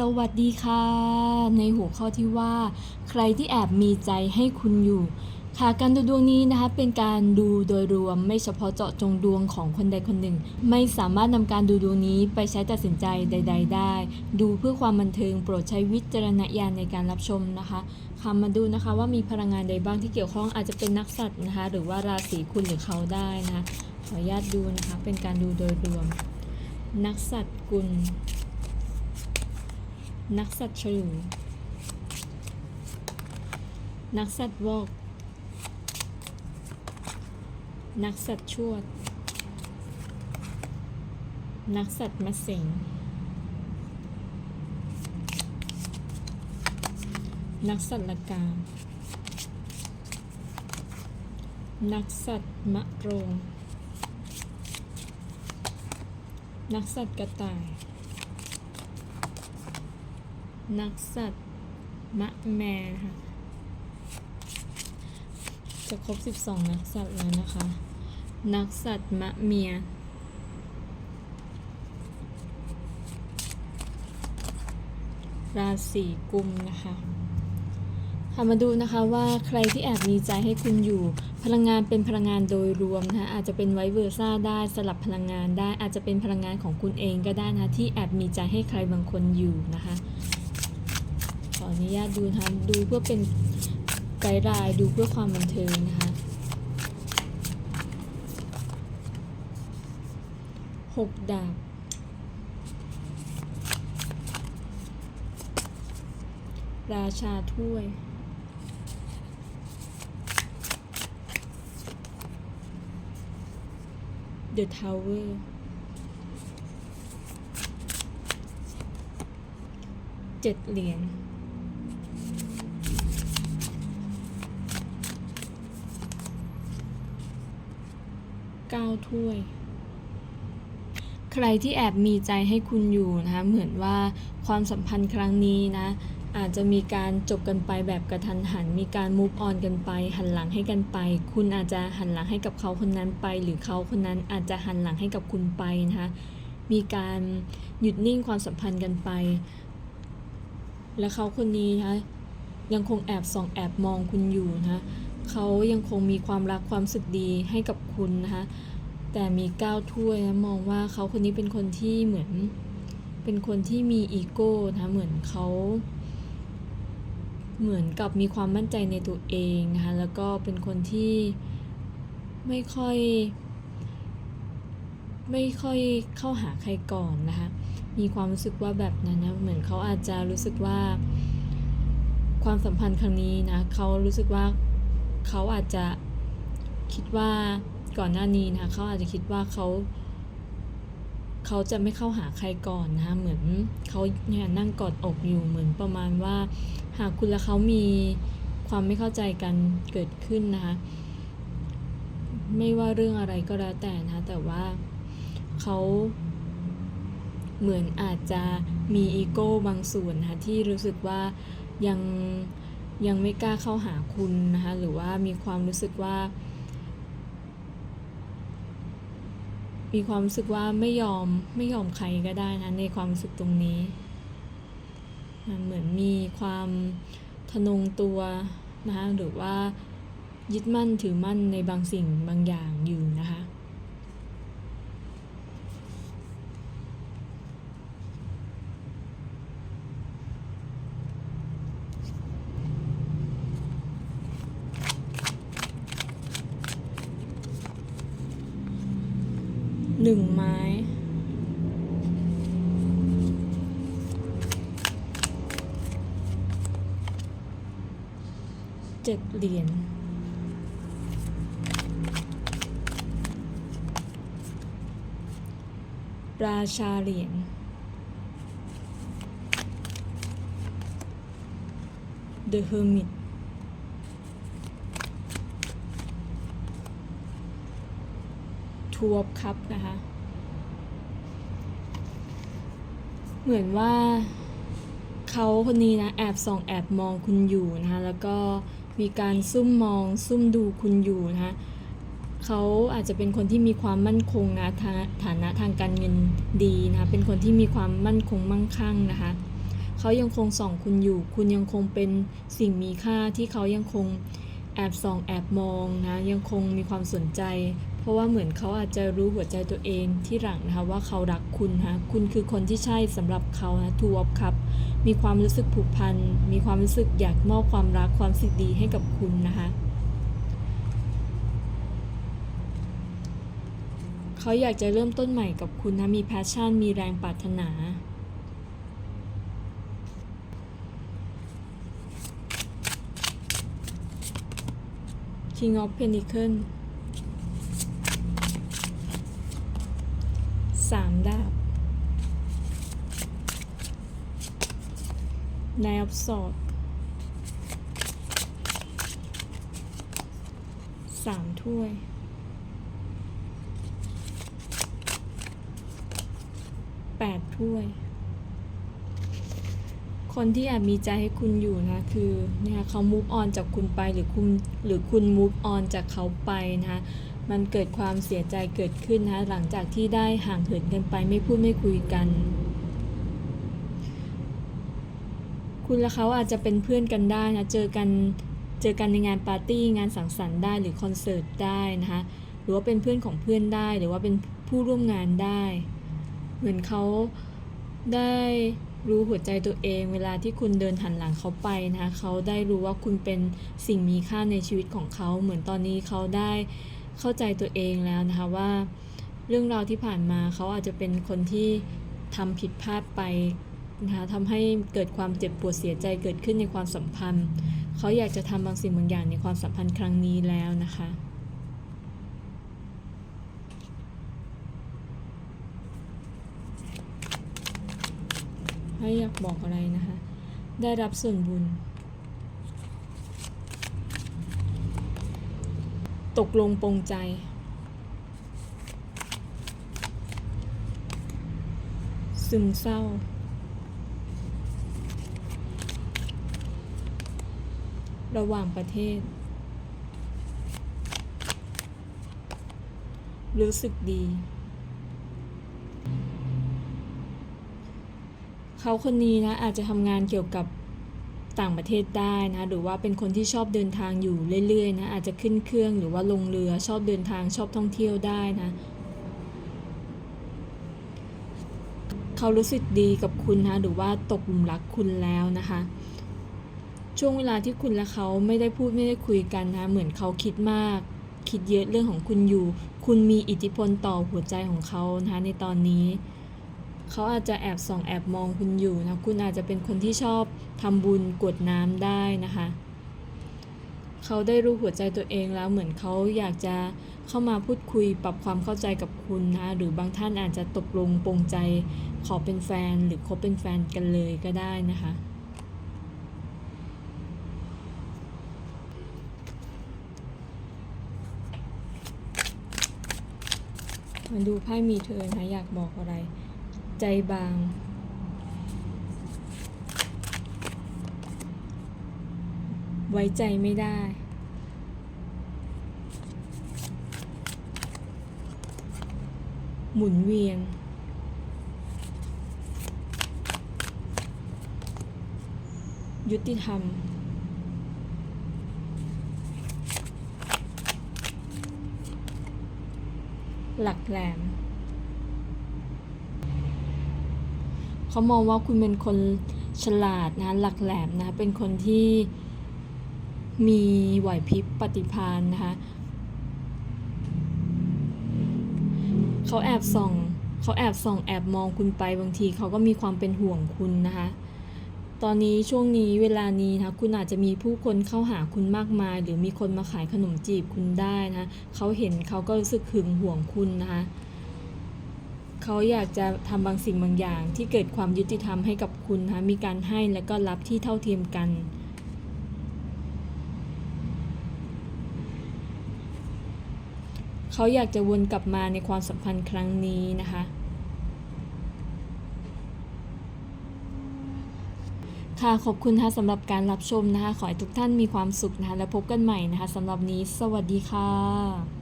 สวัสดีค่ะ ในหัวข้อที่ว่า ใครที่แอบมีใจให้คุณอยู่ ค่ะการดูดวงนี้นะคะเป็นการดูโดยรวมไม่เฉพาะเจาะจงดวงของคนใดคนหนึ่ง ไม่สามารถนำการดูดวงนี้ไปใช้ตัดสินใจใด ๆ ได้ ดูเพื่อความบันเทิงโปรดใช้วิจารณญาณในการรับชมนะคะค่ะมาดูนะคะว่ามีพลังงานใดบ้างที่เกี่ยวข้องอาจจะเป็นนักสัตว์นะคะหรือว่าราศีคุณหรือเขาได้นะคะขออนุญาตดูนะคะเป็นการดูโดยรวม นักสัตว์กุล นักสัตว์ฉลูนักสัตว์วอก นักสัตว์ชวด นักสัตว์มะเสงนักสัตว์ละกา นักสัตว์มะโรง นักสัตว์กระต่าย นักสัตว์มะแมนะคะจะครบ 12 นักสัตว์แล้วนะคะ นักสัตว์มะเมีย ราศีกุมนะคะค่ะมาดูนะคะว่าใครที่แอบมีใจให้คุณอยู่ พลังงานเป็นพลังงานโดยรวมนะคะอาจจะเป็นไวเวอร์ซ่าได้สลับพลังงานได้อาจจะเป็นพลังงานของคุณเองก็ได้นะะที่แอบมีใจให้ใครบางคนอยู่นะคะ ออนุญาตดูนะคะดูเพื่อเป็นไกด์ไลน์ดูเพื่อความบันเทิงนะคะหกดาบราชาถ้วย The Tower เจ็ดเหรียญ เก้าถ้วย ใครที่แอบมีใจให้คุณอยู่นะคะ เหมือนว่าความสัมพันธ์ครั้งนี้นะ อาจจะมีการจบกันไปแบบกระทันหัน มีการมูฟออนกันไป หันหลังให้กันไป คุณอาจจะหันหลังให้กับเขาคนนั้นไป หรือเขาคนนั้นอาจจะหันหลังให้กับคุณไปนะคะ มีการหยุดนิ่งความสัมพันธ์กันไป และเขาคนนี้นะคะยังคงแอบส่องแอบมองคุณอยู่นะคะ เขายังคงมีความรักความสึกดีให้กับคุณนะคะ แต่มีก้าวถ้วยนะมองว่าเขาคนนี้เป็นคนที่เหมือน เป็นคนที่มีอีโก้นะคะเหมือนเขาเหมือนกับมีความมั่นใจในตัวเองนะคะแล้วก็เป็นคนที่ไม่ค่อย ไม่ค่อยเข้าหาใครก่อนนะคะมีความรู้สึกว่าแบบนั้นนะเหมือนเขาอาจจะรู้สึกว่า ความสัมพันธ์ครั้งนี้นะเขารู้สึกว่า เขาอาจจะคิดว่าก่อนหน้านี้นะคะเขาอาจจะคิดว่าเขาเขาจะไม่เข้าหาใครก่อนนะคะเหมือนเขาเนี่ยนั่งกอดอกอยู่เหมือนประมาณว่า หากคุณและเขามีความไม่เข้าใจกันเกิดขึ้นนะคะไม่ว่าเรื่องอะไรก็แล้วแต่นะแต่ว่าเขาเหมือนอาจจะมีอีโก้บางส่วนนะที่รู้สึกว่ายัง ยังไม่กล้าเข้าหาคุณนะคะ หรือว่ามีความรู้สึกว่า มีความรู้สึกว่าไม่ยอมไม่ยอมใครก็ได้นะในความรู้สึกตรงนี้มันเหมือนมีความทะนงตัวนะคะหรือว่ายึดมั่นถือมั่นในบางสิ่งบางอย่างอยู่นะคะ หนึ่งไม้ เจ็ดเหรียญราชาเหรียญ The Hermit ทัวร์คัพนะคะ เหมือนว่าเขาคนนี้นะ แอบส่องแอบมองคุณอยู่นะคะ แล้วก็มีการซุ่มมองซุ่มดูคุณอยู่นะคะเขาอาจจะเป็นคนที่มีความมั่นคงนะฐานะทางการเงินดีนะคะเป็นคนที่มีความมั่นคงมั่งคั่งนะคะเขายังคงส่องคุณอยู่ คุณยังคงเป็นสิ่งมีค่าที่เขายังคงแอบส่องแอบมองนะยังคงมีความสนใจ เพราะว่าเหมือนเขาอาจจะรู้หัวใจตัวเองที่หลังนะคะว่าเขารักคุณนะคุณคือคนที่ใช่สำหรับเขานะทูออฟครับมีความรู้สึกผูกพันมีความรู้สึกอยากมอบความรักความสิ่งดีให้กับคุณนะคะเขาอยากจะเริ่มต้นใหม่กับคุณนะมีแพชชั่น มีแรงปรารถนา King of Pentacle สามดาบ Nine of Swords สามถ้วยแปดถ้วย คนที่แอบมีใจให้คุณอยู่นะ คือเนี่ยเขา move on จากคุณไปหรือคุณหรือคุณ move on จากเขาไปนะคะมันเกิดความเสียใจเกิดขึ้นนะหลังจากที่ได้ห่างเหินกันไปไม่พูดไม่คุยกัน คุณและเขาอาจจะเป็นเพื่อนกันได้นะ เจอกัน เจอกันในงานปาร์ตี้ งานสังสรรค์ได้หรือคอนเสิร์ตได้นะคะ หรือว่าเป็นเพื่อนของเพื่อนได้ หรือว่าเป็นผู้ร่วมงานได้ เหมือนเขาได้รู้หัวใจตัวเอง เวลาที่คุณเดินหันหลังเขาไปนะคะเขาได้รู้ว่าคุณเป็นสิ่งมีค่าในชีวิตของเขา เหมือนตอนนี้เขาได้เข้าใจตัวเองแล้วนะคะว่า เรื่องราวที่ผ่านมาเขาอาจจะเป็นคนที่ทำผิดพลาดไป นะคะทำให้เกิดความเจ็บปวดเสียใจเกิดขึ้นในความสัมพันธ์ เขาอยากจะทำบางสิ่งบางอย่างในความสัมพันธ์ครั้งนี้แล้วนะคะให้อยากบอกอะไรนะคะ ได้รับส่วนบุญ ตกลงปรงใจซึมเศร้า ระหว่างประเทศ รู้สึกดี เขาคนนี้นะอาจจะทำงานเกี่ยวกับต่างประเทศได้นะ หรือว่าเป็นคนที่ชอบเดินทางอยู่เรื่อยๆนะ อาจจะขึ้นเครื่องหรือว่าลงเรือชอบเดินทางชอบท่องเที่ยวได้นะ เขารู้สึกดีกับคุณนะ หรือว่าตกหลุมรักคุณแล้วนะคะ ช่วงเวลาที่คุณและเขาไม่ได้พูดไม่ได้คุยกันนะ เหมือนเขาคิดมาก คิดเยอะเรื่องของคุณอยู่ คุณมีอิทธิพลต่อหัวใจของเขานะในตอนนี้เขาอาจจะแอบส่องแอบมองคุณอยู่นะ คุณอาจจะเป็นคนที่ชอบทำบุญกดน้ำได้นะคะ เขาได้รู้หัวใจตัวเองแล้วเหมือนเขาอยากจะเข้ามาพูดคุยปรับความเข้าใจกับคุณนะ หรือบางท่านอาจจะตกลงปรงใจ ขอเป็นแฟนหรือคบเป็นแฟนกันเลยก็ได้นะคะ มาดูไพ่มีเธอนะอยากบอกอะไร ใจบาง ไว้ใจไม่ได้ หมุนเวียนยุติธรรม หลักแหลมเขามองว่าคุณเป็นคนฉลาดนะหลักแหลมนะเป็นคนที่มีไหวพริบปฏิภาณนะคะเขาแอบส่องเขาแอบส่องแอบมองคุณไปบางทีเขาก็มีความเป็นห่วงคุณนะคะ ตอนนี้ช่วงนี้เวลานี้นะคุณอาจจะมีผู้คนเข้าหาคุณมากมาย หรือมีคนมาขายขนมจีบคุณได้นะเขาเห็นเขาก็รู้สึกหึงห่วงคุณนะคะเขาอยากจะทำบางสิ่งบางอย่าง ที่เกิดความยุติธรรมให้กับคุณนะคะมีการให้และก็รับที่เท่าเทียมกันเขาอยากจะวนกลับมาในความสัมพันธ์ครั้งนี้นะคะ ค่ะ ขอบคุณนะคะสำหรับการรับชมนะคะ ขอให้ทุกท่านมีความสุขนะคะ แล้วพบกันใหม่นะคะสำหรับนี้ สวัสดีค่ะ